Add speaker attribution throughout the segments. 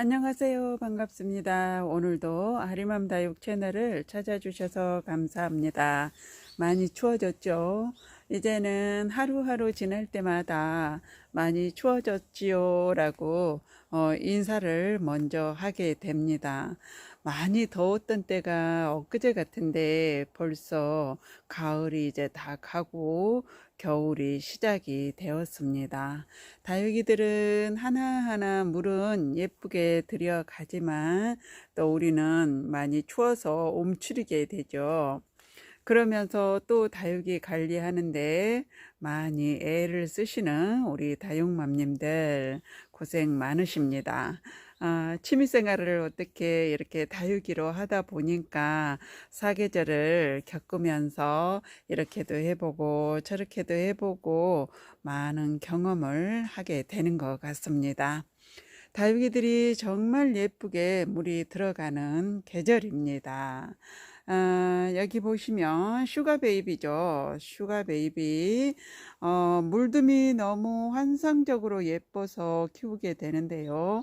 Speaker 1: 안녕하세요. 반갑습니다. 오늘도 아리맘 다육 채널을 찾아주셔서 감사합니다. 많이 추워졌죠? 이제는 하루하루 지날 때마다 많이 추워졌지요 라고 어, 인사를 먼저 하게 됩니다. 많이 더웠던 때가 엊그제 같은데 벌써 가을이 이제 다 가고 겨울이 시작이 되었습니다. 다육이들은 하나하나 물은 예쁘게 들여가지만 또 우리는 많이 추워서 움츠리게 되죠. 그러면서 또 다육이 관리하는데 많이 애를 쓰시는 우리 다육맘님들 고생 많으십니다. 아, 취미생활을 어떻게 이렇게 다육이로 하다 보니까 사계절을 겪으면서 이렇게도 해보고 저렇게도 해보고 많은 경험을 하게 되는 것 같습니다. 다육이들이 정말 예쁘게 물이 들어가는 계절입니다. 아, 여기 보시면 슈가 베이비죠. 슈가 베이비. 어, 물듬이 너무 환상적으로 예뻐서 키우게 되는데요.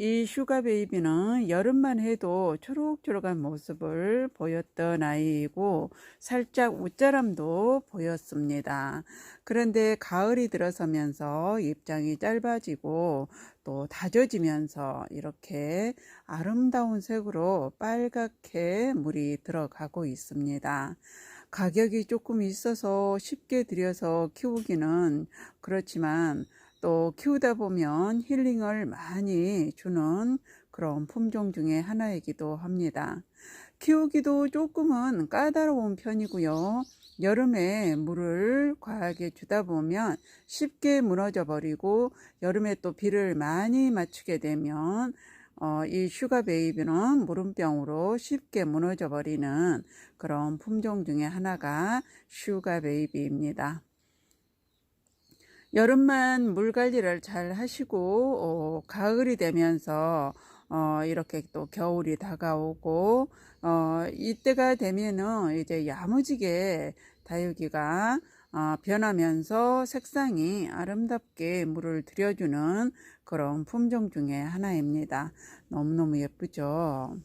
Speaker 1: 이 슈가 베이비는 여름만 해도 초록초록한 모습을 보였던 아이이고 살짝 웃자람도 보였습니다. 그런데 가을이 들어서면서 입장이 짧아지고 또 다져지면서 이렇게 아름다운 색으로 빨갛게 물이 들어가고 있습니다. 가격이 조금 있어서 쉽게 들여서 키우기는 그렇지만 또 키우다 보면 힐링을 많이 주는 그런 품종 중에 하나이기도 합니다. 키우기도 조금은 까다로운 편이고요. 여름에 물을 과하게 주다 보면 쉽게 무너져 버리고 여름에 또 비를 많이 맞추게 되면 어, 이 슈가 베이비는 무름병으로 쉽게 무너져 버리는 그런 품종 중에 하나가 슈가 베이비입니다. 여름만 물 관리를 잘 하시고 어, 가을이 되면서 어, 이렇게 또 겨울이 다가오고 어, 이때가 되면은 이제 야무지게 다육이가 어, 변하면서 색상이 아름답게 물을 들여주는 그런 품종 중에 하나입니다. 너무너무 예쁘죠.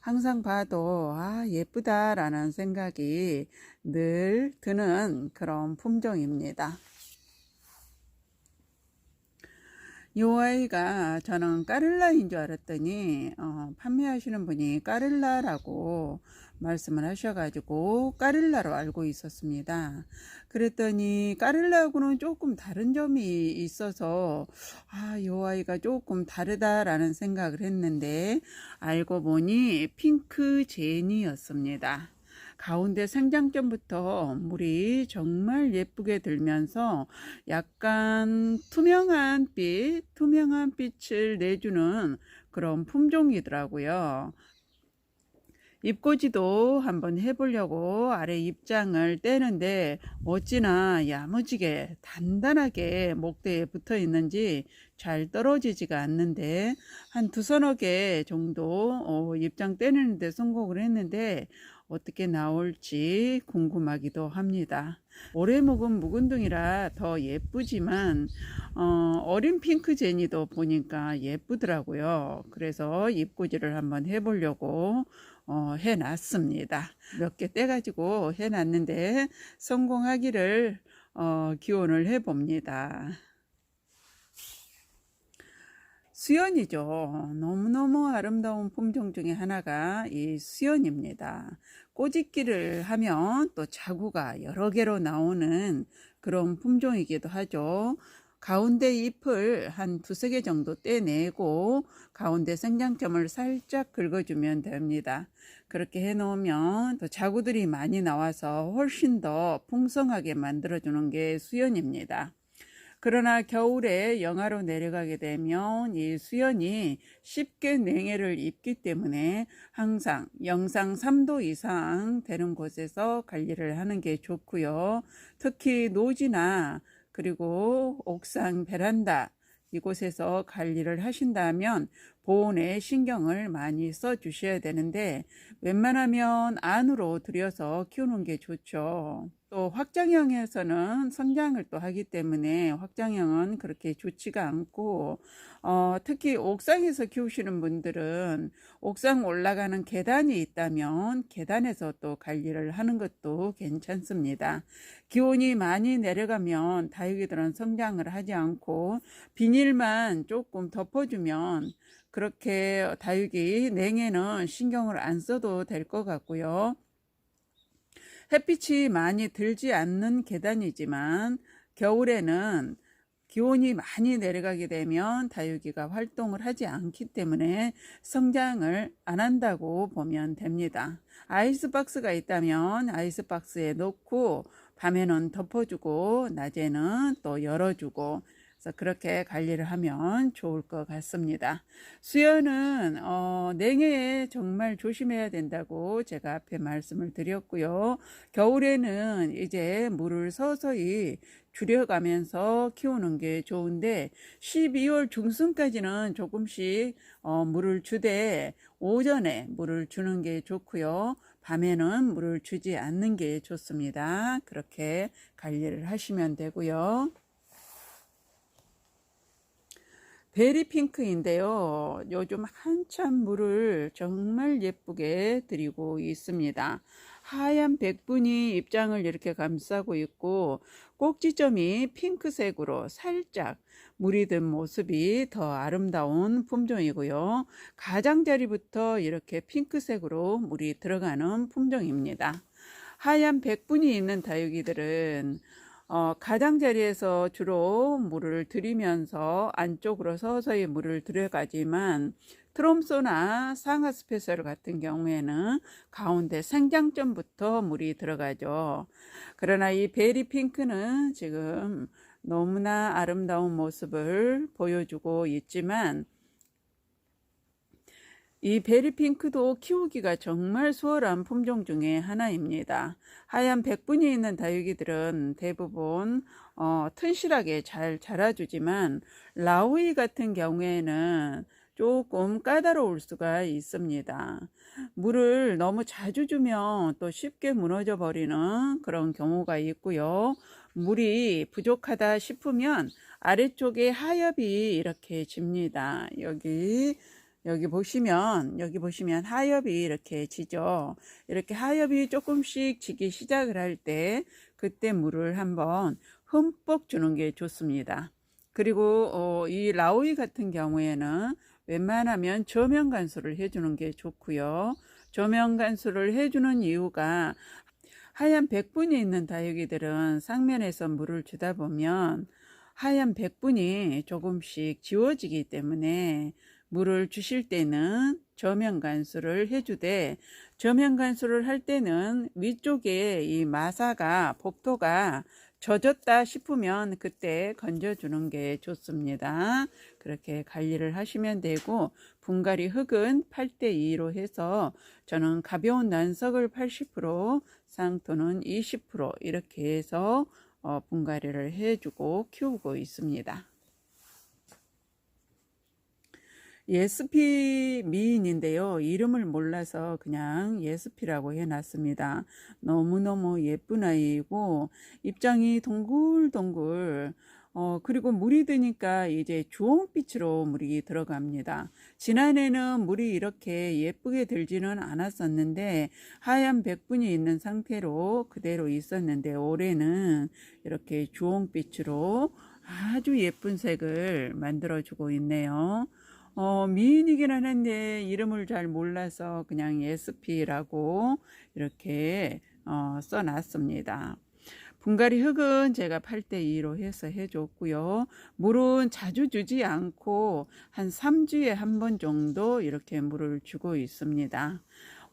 Speaker 1: 항상 봐도 아 예쁘다라는 생각이 늘 드는 그런 품종입니다. 이 아이가 저는 까를라인 줄 알았더니 어, 판매하시는 분이 까를라라고 말씀을 하셔가지고 까릴라로 알고 있었습니다. 그랬더니 까릴라하고는 조금 다른 점이 있어서 아, 이 아이가 조금 다르다라는 생각을 했는데 알고 보니 핑크 제니였습니다. 가운데 생장점부터 물이 정말 예쁘게 들면서 약간 투명한 빛, 투명한 빛을 내주는 그런 품종이더라고요. 입꼬지도 한번 해보려고 아래 입장을 떼는데 어찌나 야무지게 단단하게 목대에 붙어 있는지 잘 떨어지지가 않는데 한 두 서너 개 정도 어, 입장 떼는데 성공을 했는데 어떻게 나올지 궁금하기도 합니다. 오래 묵은 묵은둥이라 더 예쁘지만 어, 어린 핑크 제니도 보니까 예쁘더라고요. 그래서 입꼬지를 한번 해보려고 어, 해놨습니다. 몇 개 떼가지고 해놨는데 성공하기를 어, 기원을 해봅니다. 수연이죠. 너무너무 아름다운 품종 중에 하나가 이 수연입니다. 꼬집기를 하면 또 자구가 여러 개로 나오는 그런 품종이기도 하죠. 가운데 잎을 한 두세 개 정도 떼내고 가운데 생장점을 살짝 긁어주면 됩니다. 그렇게 해 놓으면 또 자구들이 많이 나와서 훨씬 더 풍성하게 만들어주는 게 수연입니다. 그러나 겨울에 영하로 내려가게 되면 이 수연이 쉽게 냉해를 입기 때문에 항상 영상 3도 이상 되는 곳에서 관리를 하는 게 좋고요. 특히 노지나 그리고 옥상 베란다 이곳에서 관리를 하신다면 보온에 신경을 많이 써 주셔야 되는데 웬만하면 안으로 들여서 키우는 게 좋죠. 또 확장형에서는 성장을 또 하기 때문에 확장형은 그렇게 좋지가 않고 어, 특히 옥상에서 키우시는 분들은 옥상 올라가는 계단이 있다면 계단에서 또 관리를 하는 것도 괜찮습니다. 기온이 많이 내려가면 다육이들은 성장을 하지 않고 비닐만 조금 덮어주면 그렇게 다육이 냉해는 신경을 안 써도 될 것 같고요. 햇빛이 많이 들지 않는 계단이지만 겨울에는 기온이 많이 내려가게 되면 다육이가 활동을 하지 않기 때문에 성장을 안 한다고 보면 됩니다. 아이스박스가 있다면 아이스박스에 넣고 밤에는 덮어주고 낮에는 또 열어주고 그래서 그렇게 관리를 하면 좋을 것 같습니다. 수연은 어, 냉해에 정말 조심해야 된다고 제가 앞에 말씀을 드렸고요. 겨울에는 이제 물을 서서히 줄여가면서 키우는 게 좋은데 12월 중순까지는 조금씩 어, 물을 주되 오전에 물을 주는 게 좋고요. 밤에는 물을 주지 않는 게 좋습니다. 그렇게 관리를 하시면 되고요. 베리핑크인데요. 요즘 한참 물을 정말 예쁘게 드리고 있습니다. 하얀 백분이 입장을 이렇게 감싸고 있고 꼭지점이 핑크색으로 살짝 물이 든 모습이 더 아름다운 품종이고요. 가장자리부터 이렇게 핑크색으로 물이 들어가는 품종입니다. 하얀 백분이 있는 다육이들은 어, 가장자리에서 주로 물을 들이면서 안쪽으로 서서히 물을 들여가지만 트롬소나 상하 스페셜 같은 경우에는 가운데 생장점부터 물이 들어가죠. 그러나 이 베리 핑크는 지금 너무나 아름다운 모습을 보여주고 있지만 이 베리핑크도 키우기가 정말 수월한 품종 중에 하나입니다. 하얀 백분이 있는 다육이들은 대부분 어, 튼실하게 잘 자라주지만 라우이 같은 경우에는 조금 까다로울 수가 있습니다. 물을 너무 자주 주면 또 쉽게 무너져 버리는 그런 경우가 있고요. 물이 부족하다 싶으면 아래쪽에 하엽이 이렇게 집니다. 여기 여기 보시면 여기 보시면 하엽이 이렇게 지죠. 이렇게 하엽이 조금씩 지기 시작을 할 때 그때 물을 한번 흠뻑 주는 게 좋습니다. 그리고 어, 이 라오이 같은 경우에는 웬만하면 저면 간수를 해주는 게 좋고요. 저면 간수를 해주는 이유가 하얀 백분이 있는 다육이들은 상면에서 물을 주다 보면 하얀 백분이 조금씩 지워지기 때문에 물을 주실 때는 저면 간수를 해주되 저면 간수를 할 때는 위쪽에 이 마사가 복도가 젖었다 싶으면 그때 건져주는 게 좋습니다. 그렇게 관리를 하시면 되고 분갈이 흙은 8대2로 해서 저는 가벼운 난석을 80% 상토는 20% 이렇게 해서 어, 분갈이를 해주고 키우고 있습니다. 예스피 미인인데요. 이름을 몰라서 그냥 예스피라고 해놨습니다. 너무너무 예쁜 아이고 입장이 동글동글 어, 그리고 물이 드니까 이제 주홍빛으로 물이 들어갑니다. 지난해는 물이 이렇게 예쁘게 들지는 않았었는데 하얀 백분이 있는 상태로 그대로 있었는데 올해는 이렇게 주홍빛으로 아주 예쁜 색을 만들어주고 있네요. 어, 미인이기는 한데 이름을 잘 몰라서 그냥 SP라고 이렇게 어, 써놨습니다. 분갈이 흙은 제가 8대2로 해서 해줬고요. 물은 자주 주지 않고 한 3주에 한 번 정도 이렇게 물을 주고 있습니다.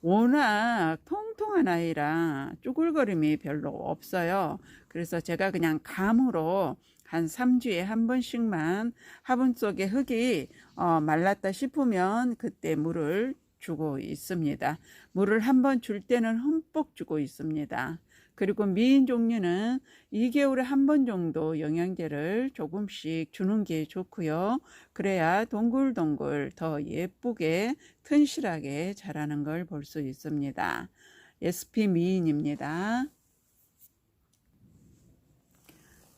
Speaker 1: 워낙 통통한 아이라 쭈글거림이 별로 없어요. 그래서 제가 그냥 감으로 한 3주에 한 번씩만 화분 속에 흙이 어, 말랐다 싶으면 그때 물을 주고 있습니다. 물을 한 번 줄 때는 흠뻑 주고 있습니다. 그리고 미인 종류는 2개월에 한 번 정도 영양제를 조금씩 주는 게 좋고요. 그래야 동글동글 더 예쁘게 튼실하게 자라는 걸 볼 수 있습니다. SP 미인입니다.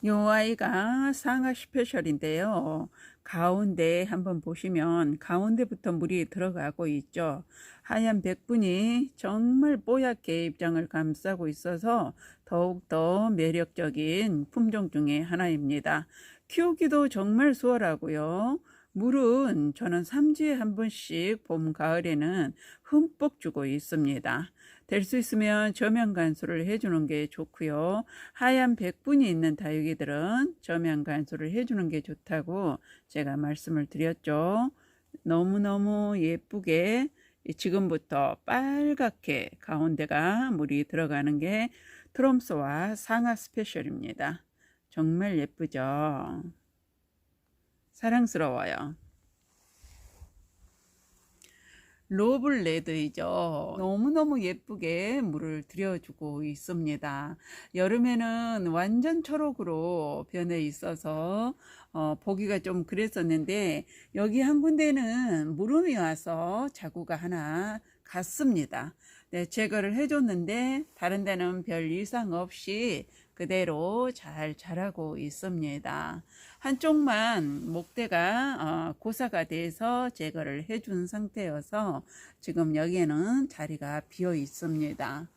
Speaker 1: 요 아이가 상하 스페셜인데요. 가운데 한번 보시면 가운데부터 물이 들어가고 있죠. 하얀 백분이 정말 뽀얗게 입장을 감싸고 있어서 더욱더 매력적인 품종 중에 하나입니다. 키우기도 정말 수월하고요. 물은 저는 3주에 한 번씩 봄, 가을에는 흠뻑 주고 있습니다. 될 수 있으면 저면 간수를 해주는 게 좋고요. 하얀 백분이 있는 다육이들은 저면 간수를 해주는 게 좋다고 제가 말씀을 드렸죠. 너무너무 예쁘게 지금부터 빨갛게 가운데가 물이 들어가는 게 트럼스와 상하 스페셜입니다. 정말 예쁘죠? 사랑스러워요. 로블 레드이죠. 너무너무 예쁘게 물을 들여주고 있습니다. 여름에는 완전 초록으로 변해 있어서 어, 보기가 좀 그랬었는데 여기 한 군데는 물음이 와서 자구가 하나 갔습니다. 네, 제거를 해줬는데 다른 데는 별 이상 없이 그대로 잘 자라고 있습니다. 한쪽만 목대가 어, 고사가 돼서 제거를 해준 상태여서 지금 여기에는 자리가 비어 있습니다.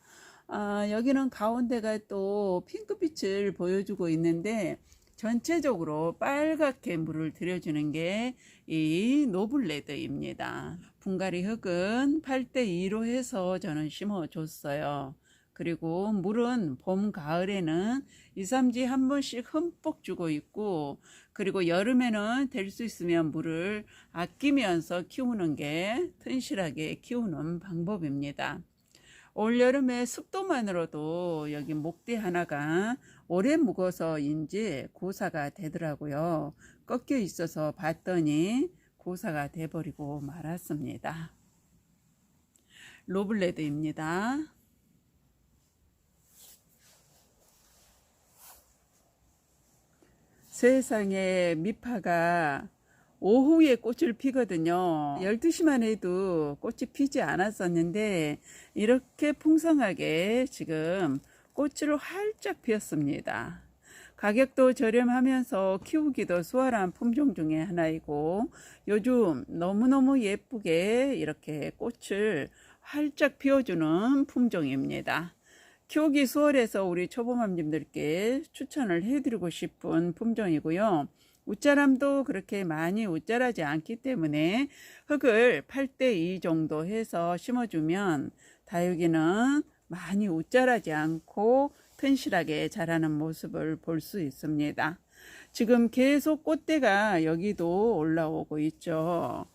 Speaker 1: 아, 여기는 가운데가 또 핑크빛을 보여주고 있는데 전체적으로 빨갛게 물을 들여주는 게 이 노블레드입니다. 분갈이 흙은 8대2로 해서 저는 심어줬어요. 그리고 물은 봄, 가을에는 2, 3지 한 번씩 흠뻑 주고 있고 그리고 여름에는 될 수 있으면 물을 아끼면서 키우는 게 튼실하게 키우는 방법입니다. 올 여름에 습도만으로도 여기 목대 하나가 오래 묵어서인지 고사가 되더라고요. 꺾여 있어서 봤더니 고사가 돼버리고 말았습니다. 로블레드입니다. 세상에 미파가 오후에 꽃을 피거든요. 12시만 해도 꽃이 피지 않았었는데 이렇게 풍성하게 지금 꽃을 활짝 피었습니다. 가격도 저렴하면서 키우기도 수월한 품종 중에 하나이고 요즘 너무너무 예쁘게 이렇게 꽃을 활짝 피워주는 품종입니다. 키우기 수월해서 우리 초보맘님들께 추천을 해드리고 싶은 품종이고요. 웃자람도 그렇게 많이 웃자라지 않기 때문에 흙을 8대2 정도 해서 심어주면 다육이는 많이 웃자라지 않고 튼실하게 자라는 모습을 볼 수 있습니다. 지금 계속 꽃대가 여기도 올라오고 있죠.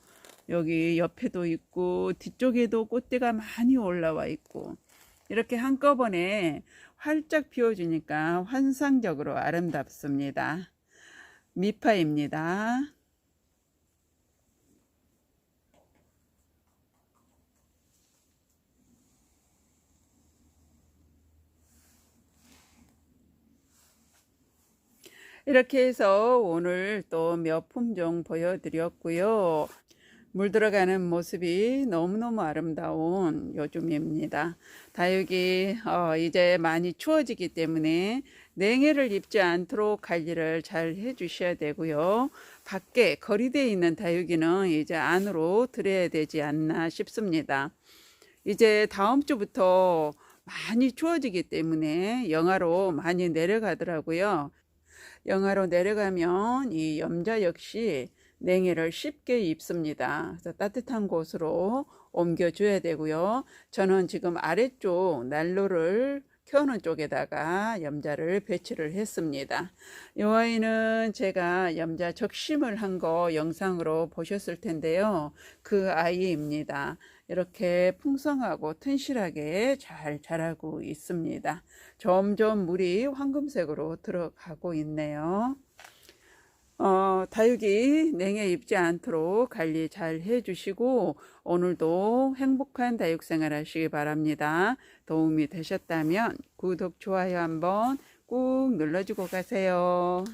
Speaker 1: 여기 옆에도 있고 뒤쪽에도 꽃대가 많이 올라와 있고 이렇게 한꺼번에 활짝 피워주니까 환상적으로 아름답습니다. 미파입니다. 이렇게 해서 오늘 또 몇 품종 보여드렸고요. 물 들어가는 모습이 너무너무 아름다운 요즘입니다. 다육이 어, 이제 많이 추워지기 때문에 냉해를 입지 않도록 관리를 잘 해주셔야 되고요. 밖에 거리대에 있는 다육이는 이제 안으로 들여야 되지 않나 싶습니다. 이제 다음 주부터 많이 추워지기 때문에 영하로 많이 내려가더라고요. 영하로 내려가면 이 염자 역시 냉해를 쉽게 입습니다. 그래서 따뜻한 곳으로 옮겨줘야 되고요. 저는 지금 아래쪽 난로를 켜는 쪽에다가 염자를 배치를 했습니다. 이 아이는 제가 염자 적심을 한 거 영상으로 보셨을 텐데요. 그 아이입니다. 이렇게 풍성하고 튼실하게 잘 자라고 있습니다. 점점 물이 황금색으로 들어가고 있네요. 어, 다육이 냉해 입지 않도록 관리 잘 해주시고 오늘도 행복한 다육 생활 하시기 바랍니다. 도움이 되셨다면 구독, 좋아요 한번 꾹 눌러주고 가세요.